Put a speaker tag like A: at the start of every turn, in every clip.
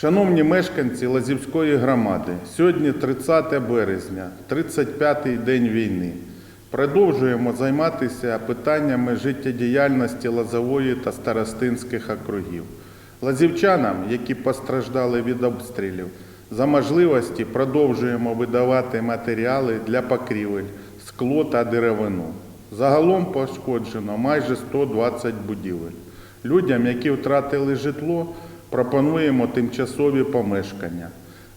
A: Шановні мешканці Лазівської громади, сьогодні 30 березня, 35-й день війни. Продовжуємо займатися питаннями життєдіяльності Лозової та Старостинських округів. Лазівчанам, які постраждали від обстрілів, за можливості продовжуємо видавати матеріали для покрівель, скло та деревину. Загалом пошкоджено майже 120 будівель. Людям, які втратили житло, пропонуємо тимчасові помешкання.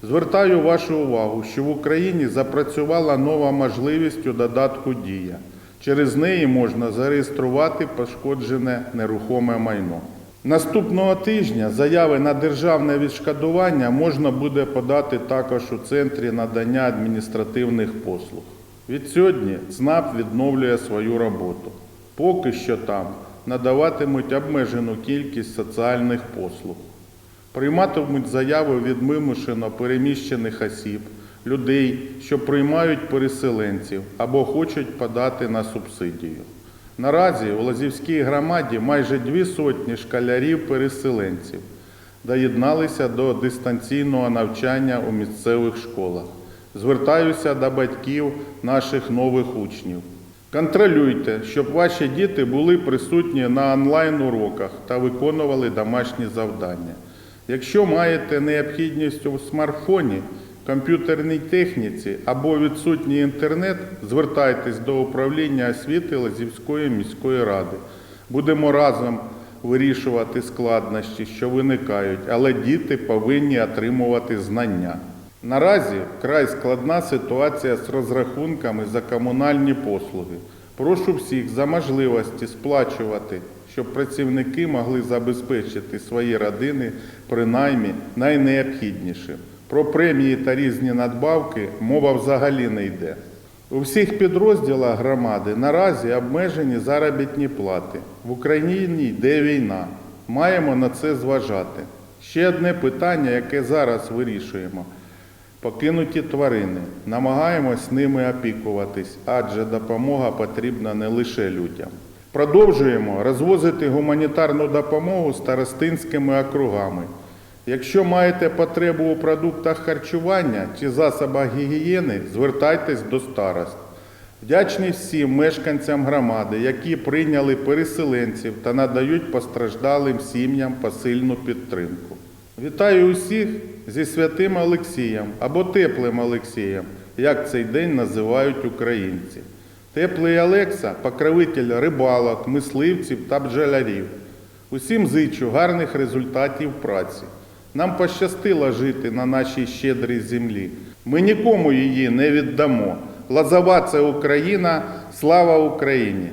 A: Звертаю вашу увагу, що в Україні запрацювала нова можливість у додатку Дія. Через неї можна зареєструвати пошкоджене нерухоме майно. Наступного тижня заяви на державне відшкодування можна буде подати також у центрі надання адміністративних послуг. Відсьогодні ЦНАП відновлює свою роботу. Поки що там надаватимуть обмежену кількість соціальних послуг. Прийматимуть заяви від вимушено переміщених осіб, людей, що приймають переселенців або хочуть подати на субсидію. Наразі у Лазівській громаді майже дві сотні школярів-переселенців доєдналися до дистанційного навчання у місцевих школах. Звертаюся до батьків наших нових учнів. Контролюйте, щоб ваші діти були присутні на онлайн-уроках та виконували домашні завдання. Якщо маєте необхідність у смартфоні, комп'ютерній техніці або відсутній інтернет, звертайтесь до управління освіти Лазівської міської ради. Будемо разом вирішувати складнощі, що виникають, але діти повинні отримувати знання. Наразі вкрай складна ситуація з розрахунками за комунальні послуги. Прошу всіх за можливості сплачувати, щоб працівники могли забезпечити свої родини принаймні найнеобхіднішим. Про премії та різні надбавки мова взагалі не йде. У всіх підрозділах громади наразі обмежені заробітні плати. В Україні йде війна. Маємо на це зважати. Ще одне питання, яке зараз вирішуємо. Покинуті тварини. Намагаємось ними опікуватись, адже допомога потрібна не лише людям. Продовжуємо розвозити гуманітарну допомогу старостинськими округами. Якщо маєте потребу у продуктах харчування чи засобах гігієни, звертайтесь до старост. Вдячні всім мешканцям громади, які прийняли переселенців та надають постраждалим сім'ям посильну підтримку. Вітаю усіх зі святим Олексієм або теплим Олексієм, як цей день називають українці. Теплий Олекса покровитель рибалок, мисливців та бджолярів. Усім зичу гарних результатів праці. Нам пощастило жити на нашій щедрій землі. Ми нікому її не віддамо. Лазова це Україна, слава Україні!